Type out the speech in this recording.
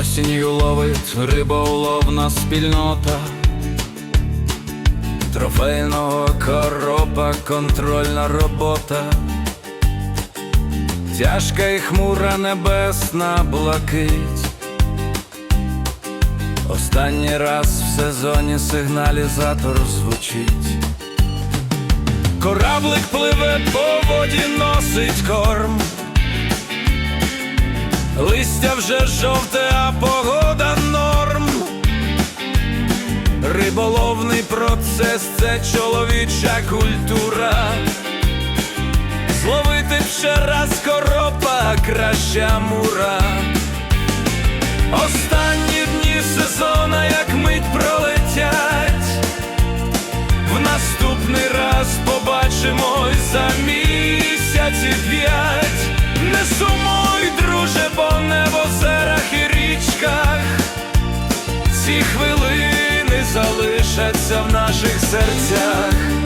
тут риболовна спільнота, трофейного коропа контрольна робота, тяжка і хмура небесна блакить. Останній раз в сезоні сигналізатор звучить. Кораблик пливе по воді, носить корм. Листя вже жовте, а погода норм. Риболовний процес це чоловіча культура. Зловити ще раз коропа, краща мура. Останні дні сезона, як мить пролетять. В наступний раз побачимось за місяці п'ять. Хвилини залишаться в наших серцях.